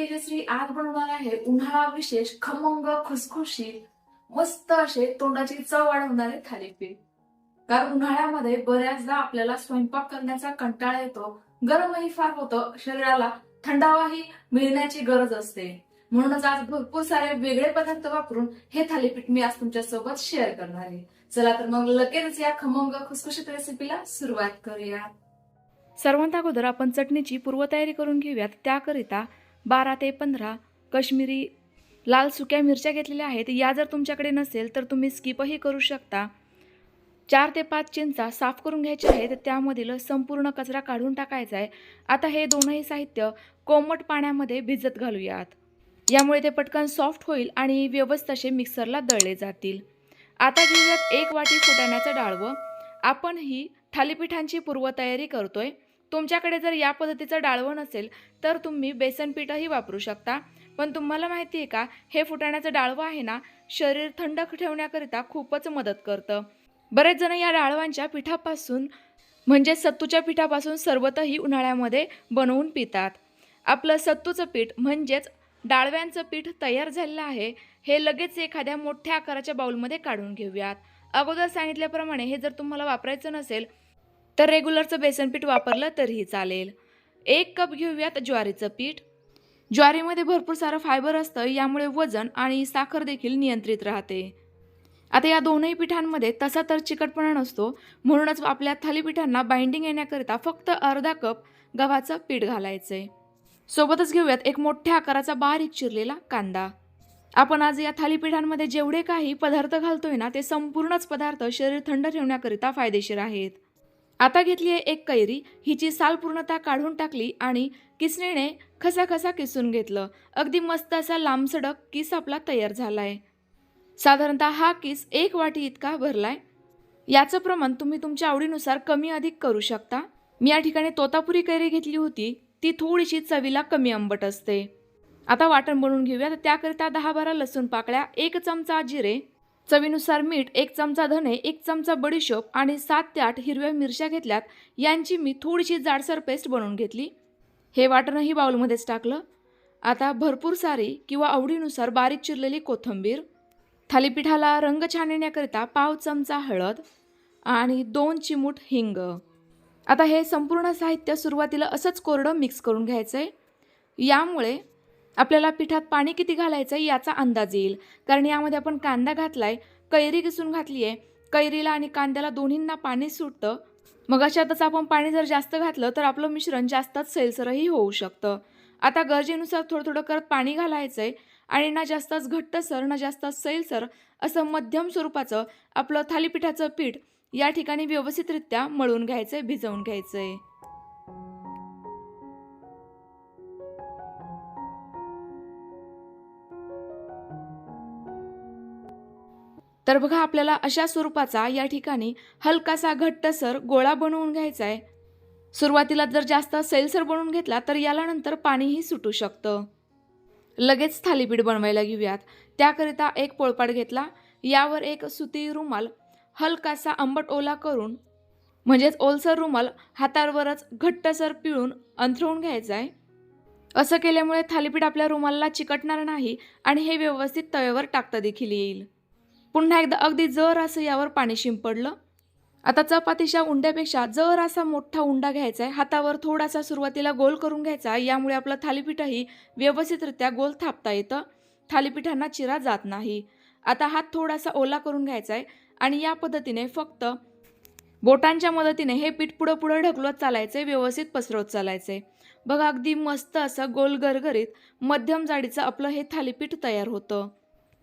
तेजश्री आज बनवणार आहे. उन्हाळा विशेष खमंग खुसखुशीत मस्त असे तोंडाची चव वाढवणारे थालीपीठ. कारण उन्हाळ्यामध्ये बऱ्याचदा आपल्याला स्वयंपाक करण्याचा कंटाळा येतो. गरमही फार होतं. शरीराला थंडावाही मिळण्याची गरज असते. म्हणूनच आज भरपूर सारे वेगळे पदार्थ वापरून हे थालीपीठ मी आज तुमच्यासोबत शेअर करणार आहे. चला तर मग लगेच या खमंग खुसखुशीत रेसिपीला सुरुवात करूया. सर्वांत अगोदर आपण चटणीची पूर्वतयारी करून घेऊयात. त्याकरिता बारा ते पंधरा कश्मीरी लाल सुक्या मिरच्या घेतलेल्या आहेत. या जर तुमच्याकडे नसेल तर तुम्ही स्किपही करू शकता. चार ते पाच चिंचा साफ करून घ्यायचे आहेत. त्यामधील संपूर्ण कचरा काढून टाकायचा आहे. आता हे दोनही साहित्य कोमट पाण्यामध्ये भिजत घालूयात. यामुळे ते पटकन सॉफ्ट होईल आणि व्यवस्थित असे मिक्सरला दळले जातील. आता घेऊयात एक वाटी फुटाण्याचं डाळवं. आपण ही थालीपीठांची पूर्वतयारी करतोय. तुमच्याकडे जर या पद्धतीचं डाळवं नसेल तर तुम्ही बेसन पीठही वापरू शकता. पण तुम्हाला माहिती आहे का हे फुटाण्याचं डाळवं आहे ना शरीर थंड ठेवण्याकरिता खूपच मदत करतं. बरेच जण या डाळवांच्या पिठापासून म्हणजे सत्तूच्या पिठापासून सरबतही उन्हाळ्यामध्ये बनवून पितात. आपलं सत्तूचं पीठ म्हणजेच डाळव्यांचं पीठ तयार झालेलं आहे हे लगेच एखाद्या मोठ्या आकाराच्या बाउलमध्ये काढून घेऊयात. अगोदर सांगितल्याप्रमाणे हे जर तुम्हाला वापरायचं नसेल तर रेग्युलरचं बेसन पीठ वापरलं तरीही चालेल. एक कप घेऊयात ज्वारीचं पीठ. ज्वारीमध्ये भरपूर सारं फायबर असतं यामुळे वजन आणि साखर देखील नियंत्रित राहते. आता या दोनही पिठांमध्ये तसा तर चिकटपणा नसतो म्हणूनच आपल्या थालीपीठांना बाइंडिंग येण्याकरिता फक्त अर्धा कप गव्हाचं पीठ घालायचं. आहे सोबतच घेऊयात एक मोठ्या आकाराचा बारीक चिरलेला कांदा. आपण आज या थालीपीठांमध्ये जेवढे काही पदार्थ घालतोय ना ते संपूर्णच पदार्थ शरीर थंड ठेवण्याकरिता फायदेशीर आहेत. आता घेतली आहे एक कैरी हिची साल पूर्णता काढून टाकली आणि किसणीने खसाखसा किसून घेतलं. अगदी मस्त असा लांबसडक किस आपला तयार झालाय. साधारणतः हा किस एक वाटी इतका भरलाय. याचं प्रमाण तुम्ही तुमच्या आवडीनुसार कमी अधिक करू शकता. मी या ठिकाणी तोतापुरी कैरी घेतली होती ती थोडीशी चवीला कमी आंबट असते. आता वाटण बनवून घेऊया. तर त्याकरिता दहा बारा लसूण पाकळ्या एक चमचा जिरे चवीनुसार मीठ एक चमचा धने एक चमचा बडीशोप आणि सात ते आठ हिरव्या मिरच्या घेतल्यात. यांची मी थोडीशी जाडसर पेस्ट बनवून घेतली. हे वाटणही बाऊलमध्येच टाकलं. आता भरपूर सारी किंवा आवडीनुसार बारीक चिरलेली कोथिंबीर थालीपीठाला रंग छानण्याकरिता पाव चमचा हळद आणि दोन चिमूट हिंग. आता हे संपूर्ण साहित्य सुरुवातीला असंच कोरडं मिक्स करून घ्यायचं आहे यामुळे आपल्याला पिठात पाणी किती घालायचं आहे याचा अंदाज येईल. कारण यामध्ये आपण कांदा घातलाय कैरी किसून घातली आहे कैरीला आणि कांद्याला दोन्हींना पाणी सुटतं. मग अशातच आपण पाणी जर जास्त घातलं तर आपलं मिश्रण जास्तच सैलसरही होऊ शकतं. आता गरजेनुसार थोडं थोडं करत पाणी घालायचं आहे आणि ना जास्तच घट्टसर ना जास्तच सैलसर असं मध्यम स्वरूपाचं आपलं थालीपीठाचं पीठ या ठिकाणी व्यवस्थितरित्या मळून घ्यायचं आहे भिजवून घ्यायचं आहे तर बघा आपल्याला अशा स्वरूपाचा या ठिकाणी हलकासा घट्टसर गोळा बनवून घ्यायचा आहे सुरुवातीला जर जास्त सैलसर बनवून घेतला तर याला नंतर पाणीही सुटू शकतं. लगेच थालीपीठ बनवायला घेऊयात. त्याकरिता एक पोळपाट घेतला. यावर एक सुती रुमाल हलकासा आंबट ओला करून म्हणजेच ओलसर रुमाल हातावरच घट्टसर पिळून अंथरून घ्यायचा आहे असं केल्यामुळे थालीपीठ आपल्या रुमालला चिकटणार नाही आणि हे व्यवस्थित तव्यावर टाकता देखील येईल. पुन्हा एकदा अगदी जर असं यावर पाणी शिंपडलं. आता चपातीच्या उंड्यापेक्षा जर असा मोठा उंडा घ्यायचा आहे हातावर थोडासा सुरुवातीला गोल करून घ्यायचा यामुळे आपलं थालीपीठही व्यवस्थितरित्या गोल थापता येतं. थालीपीठांना चिरा जात नाही. आता हात थोडासा ओला करून घ्यायचा आहे आणि या पद्धतीने फक्त बोटांच्या मदतीने हे पीठ पुढं पुढं ढकलत चालायचं व्यवस्थित पसरवत चालायचं बघा अगदी मस्त असं गोल गरगरीत मध्यम जाडीचं आपलं हे थालीपीठ तयार होतं.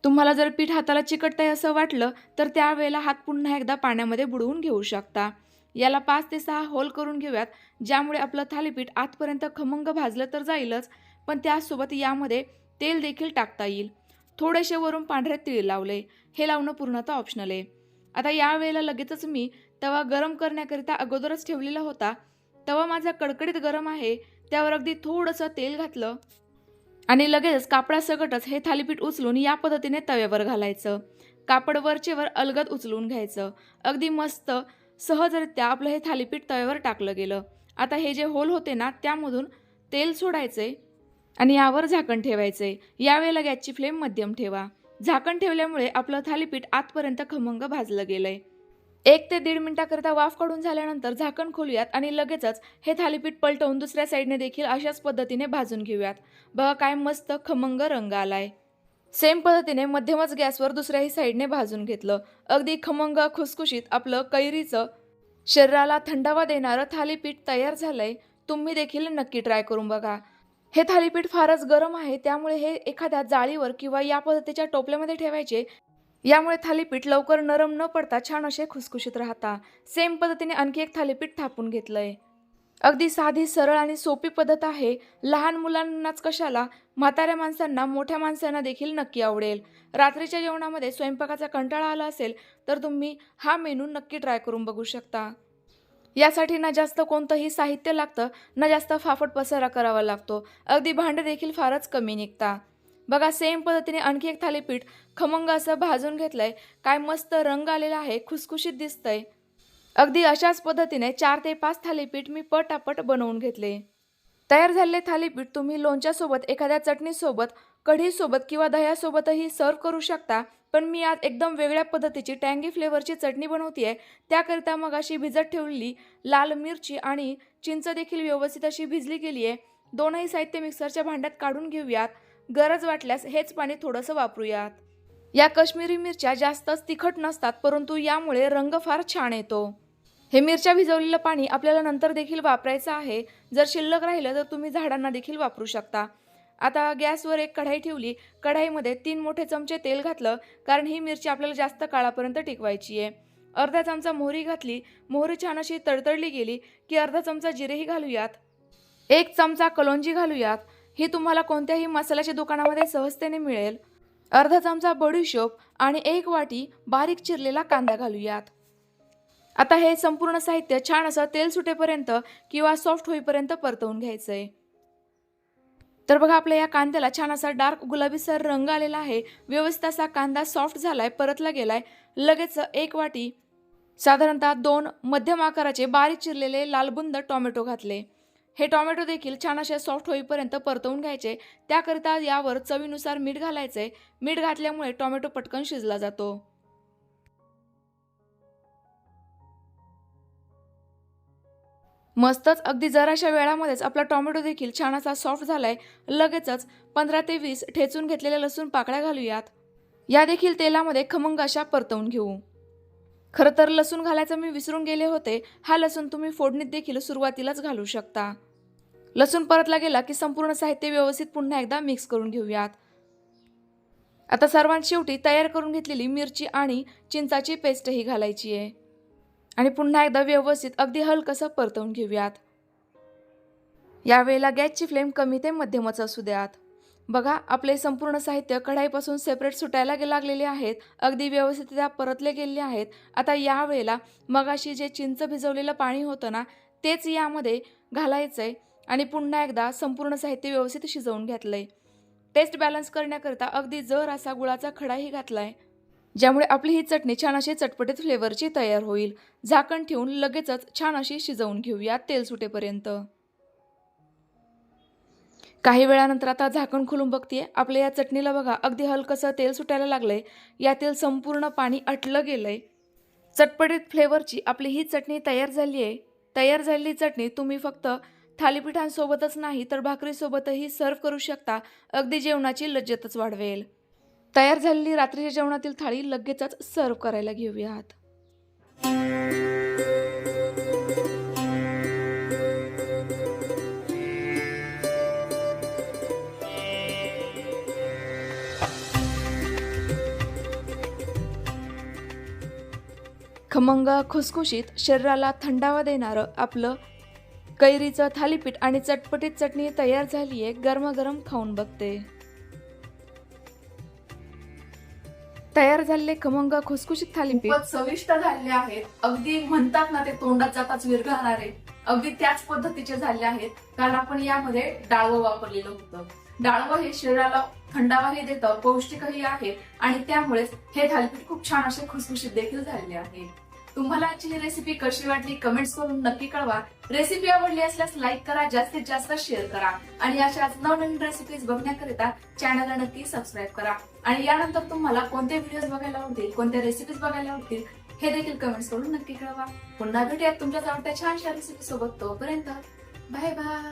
तुम्हाला जर पीठ हाताला चिकटतंय असं वाटलं तर त्यावेळेला हात पुन्हा एकदा पाण्यामध्ये बुडवून घेऊ शकता. याला पाच ते सहा होल करून घेऊयात ज्यामुळे आपलं थालीपीठ आतपर्यंत खमंग भाजलं तर जाईलच पण त्यासोबत यामध्ये तेल देखील टाकता येईल. थोडेसे वरून पांढरे तीळ लावले. हे लावणं पूर्णतः ऑप्शनल आहे. आता यावेळेला लगेचच मी तवा गरम करण्याकरिता अगोदरच ठेवलेला होता. तवा माझा कडकडीत गरम आहे त्यावर अगदी थोडंसं तेल घातलं. आणि लगेचच कापडासकटच हे थालीपीठ उचलून या पद्धतीने तव्यावर घालायचं. कापड वरचे वर अलगद उचलून घ्यायचं. अगदी मस्त सहजरित्या आपलं हे थालीपीठ तव्यावर टाकलं गेलं. आता हे जे होल होते ना त्यामधून तेल सोडायचे आणि यावर झाकण ठेवायचे. यावेळेला गॅसची फ्लेम मध्यम ठेवा. झाकण ठेवल्यामुळे आपलं थालीपीठ आतपर्यंत खमंग भाजलं गेलंय. एक ते दीड मिनिटाकरिता वाफ काढून झाल्यानंतर झाकण खोलूयात आणि लगेचच हे थालीपीठ पलटवून दुसऱ्या साईडने देखील अशाच पद्धतीने भाजून घेऊयात. बघा काय मस्त खमंग रंग आलाय. सेम पद्धतीने मध्यमच गॅसवर दुसऱ्याही साईडने भाजून घेतलं. अगदी खमंग खुसखुशीत आपलं कैरीचं शरीराला थंडावा देणारं थालीपीठ तयार झालंय. तुम्ही देखील नक्की ट्राय करून बघा. हे थालीपीठ फारच गरम आहे त्यामुळे हे एखाद्या जाळीवर किंवा या पद्धतीच्या टोपल्यामध्ये ठेवायचे यामुळे थालीपीठ लवकर नरम न पडता छान असे खुसखुशीत राहता. सेम पद्धतीने आणखी एक थालीपीठ थापून घेतलंय. अगदी साधी सरळ आणि सोपी पद्धत आहे. लहान मुलांनाच कशाला? म्हाताऱ्या माणसांना मोठ्या माणसांना देखील नक्की आवडेल. रात्रीच्या जेवणामध्ये स्वयंपाकाचा कंटाळा आला असेल तर तुम्ही हा मेनू नक्की ट्राय करून बघू शकता. यासाठी ना जास्त कोणतंही साहित्य लागतं ना जास्त फाफट पसारा करावा लागतो. अगदी भांडे देखील फारच कमी निघता. बघा सेम पद्धतीने आणखी एक थालीपीठ खमंग असं भाजून घेतलंय. काय मस्त रंग आलेला आहे खुसखुशीत दिसतंय. अगदी अशाच पद्धतीने चार ते पाच थालीपीठ मी पटापट बनवून घेतले. तयार झालेले थालीपीठ तुम्ही लोणच्यासोबत एखाद्या चटणीसोबत कढीसोबत किंवा दह्यासोबतही सर्व करू शकता. पण मी आज एकदम वेगळ्या पद्धतीची टँगी फ्लेवरची चटणी बनवतीये. त्याकरिता मग अशी भिजत ठेवलेली लाल मिरची आणि चिंच देखील व्यवस्थित अशी भिजली गेली आहे दोनही साहित्य मिक्सरच्या भांड्यात काढून घेऊयात. गरज वाटल्यास हेच पाणी थोडंसं वापरूयात. या कश्मीरी मिरच्या जास्तच तिखट नसतात परंतु यामुळे रंग फार छान येतो. हे मिरच्या भिजवलेलं पाणी आपल्याला नंतर देखील वापरायचं आहे. जर शिल्लक राहिलं तर तुम्ही झाडांना देखील वापरू शकता. आता गॅसवर एक कढाई ठेवली. कढाईमध्ये तीन मोठे चमचे तेल घातलं कारण ही मिरची आपल्याला जास्त काळापर्यंत टिकवायची आहे. अर्धा चमचा मोहरी घातली. मोहरी छान अशी तडतडली गेली की अर्धा चमचा जिरेही घालूयात. एक चमचा कलोंजी घालूयात. हे तुम्हाला कोणत्याही मसाल्याच्या दुकानामध्ये सहजतेने मिळेल. अर्धा चमचा बडीशोप आणि एक वाटी बारीक चिरलेला कांदा घालूयात. आता हे संपूर्ण साहित्य छान असं तेल सुटेपर्यंत किंवा सॉफ्ट होईपर्यंत परतवून घ्यायचं आहे तर बघा आपल्या या कांद्याला छान असा डार्क गुलाबीसर रंग आलेला आहे. व्यवस्थित असा कांदा सॉफ्ट झालाय परतला गेलाय. लगेच एक वाटी साधारणतः दोन मध्यम आकाराचे बारीक चिरलेले लालबुंद टोमॅटो घातले. हे टोमॅटो देखील छान असे सॉफ्ट होईपर्यंत परतवून घ्यायचे. त्याकरिता यावर चवीनुसार मीठ घालायचे. मीठ घातल्यामुळे टोमॅटो पटकन शिजला जातो. मस्तच अगदी जराशा वेळामध्येच आपला टोमॅटो देखील छान असा सॉफ्ट झालाय. लगेचच पंधरा ते वीस ठेचून घेतलेल्या लसूण पाकळ्या घालूयात. या देखील तेलामध्ये खमंग अशा परतवून घेऊ. खरं तर लसूण घालायचं मी विसरून गेले होते. हा लसूण तुम्ही फोडणीत देखील सुरुवातीलाच घालू शकता. लसूण परतला गेला की संपूर्ण साहित्य व्यवस्थित पुन्हा एकदा मिक्स करून घेऊयात. आता सर्वांत शेवटी तयार करून घेतलेली मिरची आणि चिंचाची पेस्टही घालायची आहे. आणि पुन्हा एकदा व्यवस्थित अगदी हलकसं परतवून घेऊयात. यावेळेला गॅसची फ्लेम कमी ते मध्यमच असू द्यात. बघा आपले संपूर्ण साहित्य कढाईपासून सेपरेट सुटायला गे- लागलेले आहेत. अगदी व्यवस्थित परतले गेलेले आहेत. आता यावेळेला मगाशी जे चिंच भिजवलेलं पाणी होतं ना तेच यामध्ये घालायचं आहे आणि पुन्हा एकदा संपूर्ण साहित्य व्यवस्थित शिजवून घेतलं आहे टेस्ट बॅलन्स करण्याकरिता अगदी जर असा गुळाचा खडाही घातला आहे ज्यामुळे आपली ही चटणी छान अशी चटपटीत फ्लेवरची तयार होईल. झाकण ठेवून लगेचच छान अशी शिजवून घेऊया तेल सुटेपर्यंत. काही वेळानंतर आता झाकण खोलून बघते आपल्या या चटणीला बघा अगदी हलकसं तेल सुटायला लागलं आहे यातील संपूर्ण पाणी आटलं आहे चटपटीत फ्लेवरची आपली ही चटणी तयार झाली आहे. तयार झालेली चटणी तुम्ही फक्त थालीपीठांसोबतच नाही तर भाकरीसोबतही सर्व करू शकता. अगदी जेवणाची लज्जतच वाढवेल. तयार झालेली रात्रीच्या जेवणातील थाळी लगेचच सर्व करायला घेऊयात. खमंग खुसखुशीत शरीराला थंडावा देणारं आपलं कैरीचं थालीपीठ आणि चटपटीत चटणी तयार झाली आहे गरमागरम खाऊन बघते. तयार झालेले खमंग खुसखुशीत थालीपीठ चविष्ट झालेले आहेत. अगदी म्हणतात ना ते तोंडात जाताच विरघळणारे. अगदी त्याच पद्धतीचे झाले आहेत. कारण आपण यामध्ये डाळवं वापरलेलं होतं. डाळवं हे शरीराला थंडावाही देतं पौष्टिकही आहे. आणि त्यामुळेच हे थालीपीठ खूप छान असे खुसखुशीत देखील झालेले आहे. तुम्हाला आजची ही रेसिपी कशी वाटली कमेंट्स करून नक्की कळवा. रेसिपी आवडली असल्यास लाईक करा जास्तीत जास्त शेअर करा. आणि अशाच नवनवीन रेसिपीज बघण्याकरिता चॅनलला नक्की सबस्क्राईब करा. आणि यानंतर तुम्हाला कोणते व्हिडिओज बघायला आवडतील कोणत्या रेसिपीज बघायला आवडतील हे देखील कमेंट्स करून नक्की कळवा. पुन्हा भेटूयात तुमच्या आवडत्या छानशा रेसिपी सोबत तोपर्यंत बाय बाय